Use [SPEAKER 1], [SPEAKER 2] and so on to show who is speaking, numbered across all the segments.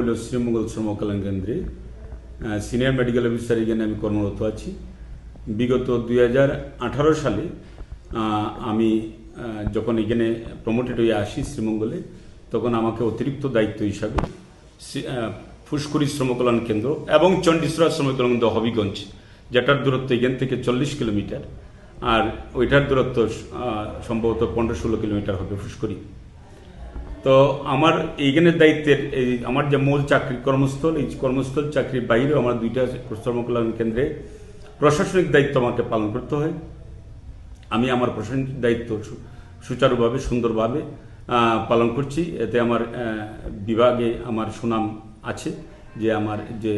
[SPEAKER 1] হইল শ্রীমঙ্গল শ্রম কল্যাণ কেন্দ্রে সিনিয়র মেডিকেল অফিসার এখানে আমি কর্মরত আছি বিগত দুই হাজার আঠারো সালে আমি যখন এখানে প্রমোটেড হয়ে আসি শ্রীমঙ্গলে তখন আমাকে অতিরিক্ত দায়িত্ব হিসাবে শ্রী- আহ, ফুসকুড়ি শ্রম কল্যাণ কেন্দ্র এবং চণ্ডীশ্বরা শ্রম কল্যাণ কেন্দ্র হবিগঞ্জ যেটার দূরত্ব এখান থেকে চল্লিশ কিলোমিটার আর ওইটার দূরত্ব সম্ভবত পনেরো ষোলো কিলোমিটার হবে ফুসকুড়ি তো আমার এইখানের দায়িত্বের এই আমার যে মূল চাকরি কর্মস্থল, এই কর্মস্থল চাকরির বাইরেও আমার দুইটা শ্রমকল্যাণ কেন্দ্রে প্রশাসনিক দায়িত্ব আমাকে পালন করতে হয়। আমি আমার প্রশাসনিক দায়িত্ব সুচারুভাবে, সুন্দরভাবে পালন করছি। এতে আমার বিভাগে আমার সুনাম আছে যে আমার যে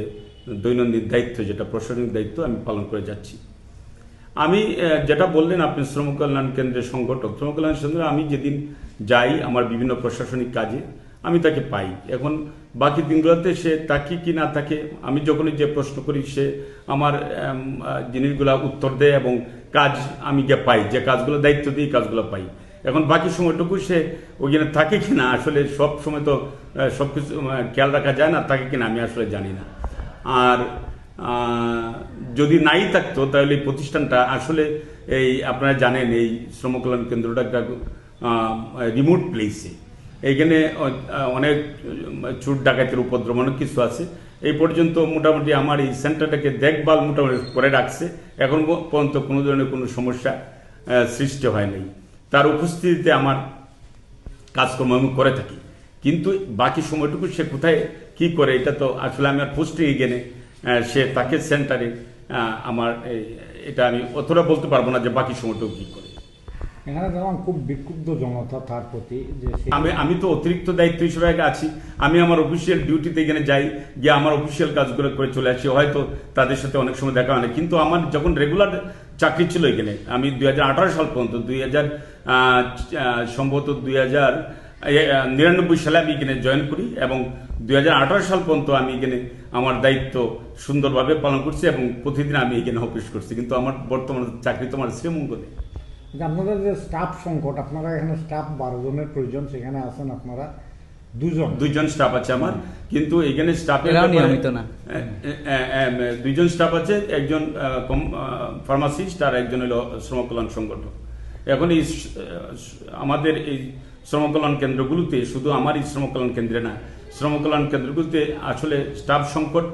[SPEAKER 1] দৈনন্দিন দায়িত্ব, যেটা প্রশাসনিক দায়িত্ব, আমি পালন করে যাচ্ছি। আমি যেটা বললেন আপনি শ্রম কল্যাণ কেন্দ্রের সংগঠক, শ্রম কল্যাণ কেন্দ্রে আমি যেদিন যাই আমার বিভিন্ন প্রশাসনিক কাজে, আমি তাকে পাই। এখন বাকি দিনগুলোতে সে তাকে কি না থাকে আমি যখনই যে প্রশ্ন করি, সে আমার জিনিসগুলা উত্তর দেয় এবং কাজ আমি গিয়ে পাই, যে কাজগুলো দায়িত্ব দিই কাজগুলো পাই। এখন বাকি সময়টুকু সে ওইখানে থাকে কি না, আসলে সব সময় তো সব কিছু খেয়াল রাখা যায় না, থাকে কিনা আমি আসলে জানি না। আর যদি নাই থাকতো, তাহলে এই প্রতিষ্ঠানটা আসলে এই আপনারা জানেন এই শ্রম কল্যাণ কেন্দ্রটা একটা রিমোট প্লেসে এইখানে অনেক চুট ডাকাতের উপদ্রব, অনেক কিছু আছে। এই পর্যন্ত মোটামুটি আমার এই সেন্টারটাকে দেখভাল মোটামুটি করে রাখছে। এখন পর্যন্ত কোনো ধরনের কোনো সমস্যা সৃষ্টি হয় নাই। তার উপস্থিতিতে আমার কাজকর্ম আমি করে থাকি। কিন্তু বাকি সময়টুকু সে কোথায়, কি করে, এটা তো আসলে আমি আর পোস্টে গেলে সে তাকে সেন্টারে আমার এটা আমি অতটা বলতে পারব না যে বাকি সময়টুকু কি করে।
[SPEAKER 2] এখানে যেমন খুব বিক্ষুব্ধ জনতা তার প্রতি যে
[SPEAKER 1] আমি আমি তো অতিরিক্ত দায়িত্ব হিসেবে আছি। আমি আমার অফিসিয়াল ডিউটিতে এখানে যাই গিয়ে আমার অফিসিয়াল কাজগুলো করে চলে আসি। হয়তো তাদের সাথে অনেক সময় দেখা হয় না কিন্তু আমার যখন রেগুলার চাকরি ছিল এখানে আমি দুই হাজার আঠারো সাল পর্যন্ত দুই হাজার সম্ভবত দুই হাজার নিরানব্বই সালে আমি এখানে জয়েন করি এবং দুই সাল পর্যন্ত আমি এখানে আমার দায়িত্ব সুন্দরভাবে পালন করছি এবং প্রতিদিন আমি এখানে অফিস করছি। কিন্তু আমার বর্তমান চাকরি তো আমার শ্রীমঙ্গলে।
[SPEAKER 2] আপনাদের যে স্টাফ সংকট আপনারা এখানে স্টাফ বারো জনের প্রয়োজন সেখানে আছেন আপনারা দুজন।
[SPEAKER 1] দুইজন স্টাফ আছে আমার কিন্তু এখানে স্টাফের
[SPEAKER 3] নিয়মিত না।
[SPEAKER 1] দুইজন স্টাফ আছে একজন ফার্মাসিস্ট আর একজন হলো শ্রম কল্যাণ সংগঠক। এখন এই আমাদের এই শ্রম কল্যাণ কেন্দ্রগুলোতে শুধু আমারই এই শ্রম কল্যাণ কেন্দ্রে না শ্রম কল্যাণ কেন্দ্রগুলোতে আসলে স্টাফ সংকট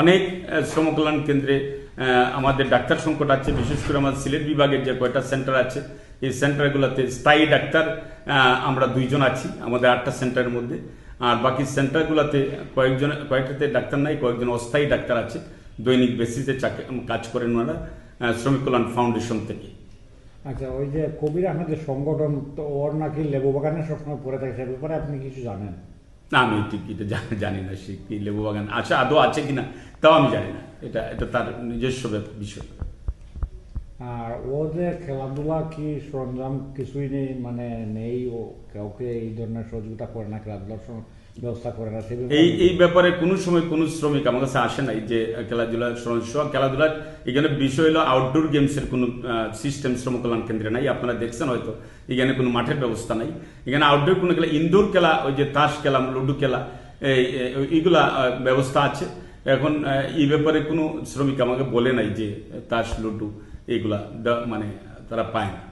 [SPEAKER 1] অনেক আহ, শ্রম কল্যাণ কেন্দ্রে আমাদের ডাক্তার সংকট আছে বিশেষ করে আমাদের সিলেট বিভাগের যে কয়টা সেন্টার আছে এই সেন্টারগুলোতে স্থায়ী ডাক্তার আমরা দুইজন আছি আমাদের আটটা সেন্টারের মধ্যে। আর বাকি সেন্টারগুলোতে কয়েকজন কয়েকটাতে ডাক্তার নাই কয়েকজন অস্থায়ী ডাক্তার আছে দৈনিক বেসিসে কাজ করেন ওনারা শ্রমিক কল্যাণ ফাউন্ডেশন থেকে।
[SPEAKER 2] আচ্ছা ওই যে কবির আহমেদের সংগঠন তো ওর নাকি লেবু বাগানে সবসময় পড়ে থাকে সে ব্যাপারে আপনি কিছু জানেন?
[SPEAKER 1] না আমি ঠিক এটা জানি না সে কি লেবু বাগান আছে আদৌ আছে কিনা তাও আমি জানি না। এটা এটা তার নিজস্ব বিষয়।
[SPEAKER 2] আর ও যে খেলাধুলা কি সরঞ্জাম কিছুই নেই মানে নেই ও কাউকে এই ধরনের সহযোগিতা করে না খেলাধুলার ব্যবস্থা করে না
[SPEAKER 1] এই এই ব্যাপারে কোনো সময় কোনো শ্রমিক আমার কাছে আসে নাই যে খেলাধুলা শ্রম- খেলাধুলার এখানে বিষয় হলো আউটডোর গেমসের কোনো সিস্টেম শ্রম কল্যাণ কেন্দ্রে নাই। আপনারা দেখছেন হয়তো, এখানে কোনো মাঠের ব্যবস্থা নাই। এখানে আউটডোর কোনো খেলা ইনডোর খেলা, ওই যে তাস খেলা, লুডু খেলা, এই- এইগুলা ব্যবস্থা আছে। এখন এই ব্যাপারে কোনো শ্রমিক আমাকে বলে নাই যে তাস, লুডু এইগুলা মানে তারা পায় না।